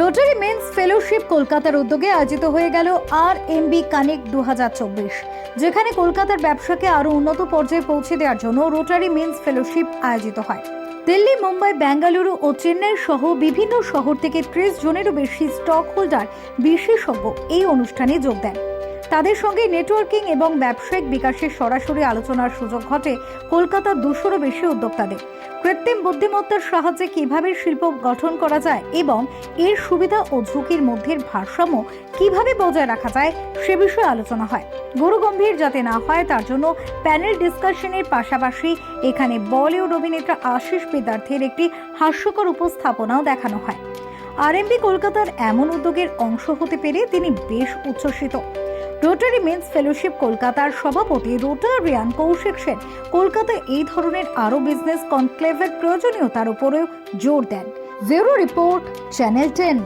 Rotary men's fellowship কলকাতার উদ্যোগে আয়োজিত হয়ে গেল আর এম বি কানেক্ট দু হাজার চব্বিশ, যেখানে কলকাতার ব্যবসাকে আরও উন্নত পর্যায়ে পৌঁছে দেওয়ার জন্য রোটারি মেন্স ফেলোশিপ আয়োজিত হয়। দিল্লি, মুম্বাই, বেঙ্গালুরু ও চেন্নাই সহ বিভিন্ন শহর থেকে ত্রিশ জনেরও বেশি স্টক হোল্ডার বিশেষজ্ঞ এই অনুষ্ঠানে যোগ দেন। তাদের সঙ্গে নেটওয়ার্কিং এবং ব্যবসায়িক বিকাশের সরাসরি আলোচনার সুযোগ ঘটে কলকাতার দুশোরও বেশি উদ্যোক্তাদের। কৃত্রিম বুদ্ধিমত্তার সাহায্যে কীভাবে শিল্প গঠন করা যায় এবং এর সুবিধা ও ঝুঁকির মধ্যে ভারসাম্য কীভাবে বজায় রাখা যায় সে বিষয়ে আলোচনা হয়। গুরু গম্ভীর যাতে না হয়, তার জন্য প্যানেল ডিসকাশনের পাশাপাশি এখানে বলিউড অভিনেতা আশিস বিদ্যার্থীর একটি হাস্যকর উপস্থাপনাও দেখানো হয়। আরএমবি কলকাতার এমন উদ্যোগের অংশ হতে পেরে তিনি বেশ উচ্ছ্বসিত। রোটারি মেন্স ফেলোশিপ কলকাতার সভাপতি রোটারিয়ান কৌশিক সেন কলকাতায় এই ধরনের আরও বিজনেস কনক্লেভের প্রয়োজনীয়তার উপরেও জোর দেন। Bureau report channel ten